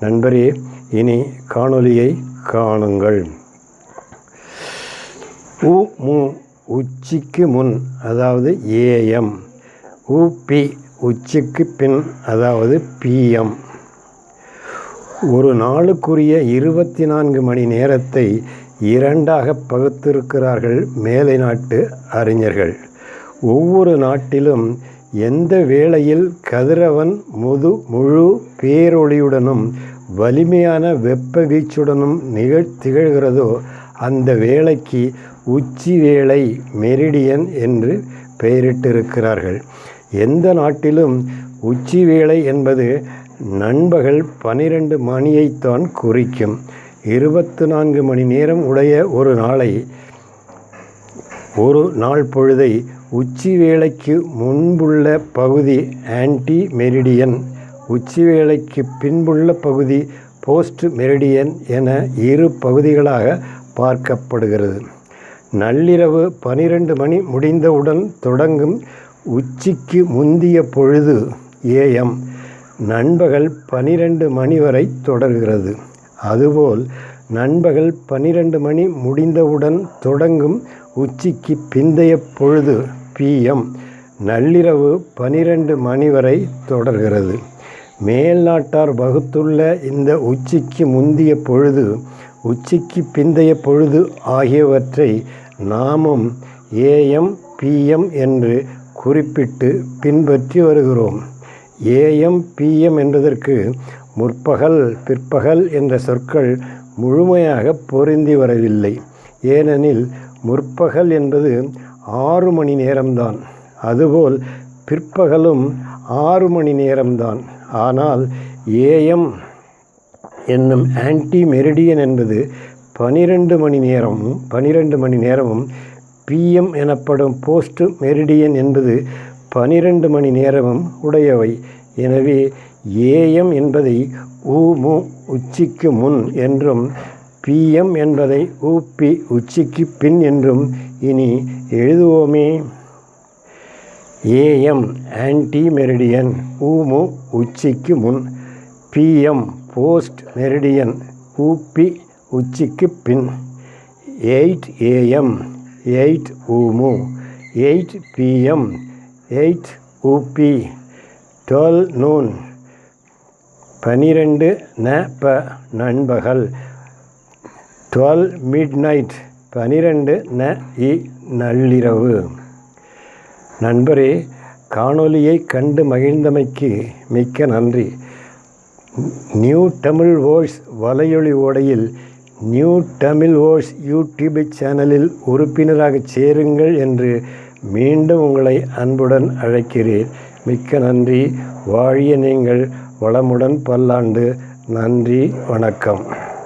நண்பரே இனி காணொலியை காணுங்கள். உ மு உச்சிக்கு முன் அதாவது ஏஎம் உபி உச்சிக்கு பின் அதாவது பிஎம் ஒரு நாளுக்குரிய இருபத்தி நான்கு மணி நேரத்தை இரண்டாக பகுத்திருக்கிறார்கள் மேலை நாட்டு அறிஞர்கள். ஒவ்வொரு நாட்டிலும் எந்த வேளையில் கதிரவன் முது முழு பேரொளியுடனும் வலிமையான வெப்ப வீச்சுடனும் நிகழ் திகழ்கிறதோ அந்த வேளைக்கு உச்சி வேளை மெரிடியன் என்று பெயரிட்டிருக்கிறார்கள். எந்த நாட்டிலும் உச்சி வேளை என்பது நண்பகல் பனிரெண்டு மணியைத்தான் குறிக்கும். இருபத்து நான்கு மணி நேரம் உடைய ஒரு நாளை ஒரு நாள் பொழுதை உச்சிவேளைக்கு முன்புள்ள பகுதி ஆன்டி மெரிடியன் உச்சிவேளைக்கு பின்புள்ள பகுதி போஸ்ட் மெரிடியன் என இரு பகுதிகளாக பார்க்கப்படுகிறது. நள்ளிரவு பனிரெண்டு மணி முடிந்தவுடன் தொடங்கும் உச்சிக்கு முந்திய பொழுது ஏஎம் நண்பகல் பனிரெண்டு மணி வரை தொடர்கிறது. அதுபோல் நண்பகல் பனிரெண்டு மணி முடிந்தவுடன் தொடங்கும் உச்சிக்கு பிந்தைய பொழுது பிஎம் நள்ளிரவு பனிரெண்டு மணி வரை தொடர்கிறது. மேல்நாட்டார் வகுத்துள்ள இந்த உச்சிக்கு முந்திய பொழுது உச்சிக்கு பிந்தைய பொழுது ஆகியவற்றை நாமும் ஏஎம் பிஎம் என்று குறிப்பிட்டு பின்பற்றி வருகிறோம். ஏஎம் பிஎம் என்பதற்கு முற்பகல் பிற்பகல் என்ற சொற்கள் முழுமையாக பொருந்தி வரவில்லை. ஏனெனில் முற்பகல் என்பது ஆறு மணி நேரம்தான். அதுபோல் பிற்பகலும் ஆறு மணி நேரம்தான். ஆனால் ஏஎம் என்னும் ஆன்டி மெரிடியன் என்பது பனிரெண்டு மணி நேரமும் பனிரெண்டு மணி நேரமும் பிஎம் எனப்படும் போஸ்ட் மெரிடியன் என்பது பனிரெண்டு மணி நேரமும் உடையவை. எனவே ஏஎம் என்பதை உமு உச்சிக்கு முன் என்றும் பிஎம் என்பதை ஊப்பி உச்சிக்கு பின் என்றும் இனி எழுதுவோமே. ஏஎம் ஆன்டி மெரிடியன் ஊமு உச்சிக்கு முன். பிஎம் போஸ்ட் மெரிடியன் ஊப்பி உச்சிக்கு பின். எயிட் ஏஎம் எயிட் ஊமு எயிட் பிஎம் எயிட் ஊபி டுவெல் நூன் பனிரெண்டு ந ப நண்பகல் டுவெல் மிட் நைட் பனிரெண்டு ந இ நள்ளிரவு. நண்பரே காணொலியை கண்டு மகிழ்ந்தமைக்கு மிக்க நன்றி. நியூ தமிழ் வாய்ஸ் வலையொலி ஓடையில் நியூ தமிழ் வாய்ஸ் யூடியூப் சேனலில் உறுப்பினராக சேருங்கள் என்று மீண்டும் உங்களை அன்புடன் அழைக்கிறேன். மிக்க நன்றி. வாழிய நீங்கள் வளமுடன் பல்லாண்டு. நன்றி. வணக்கம்.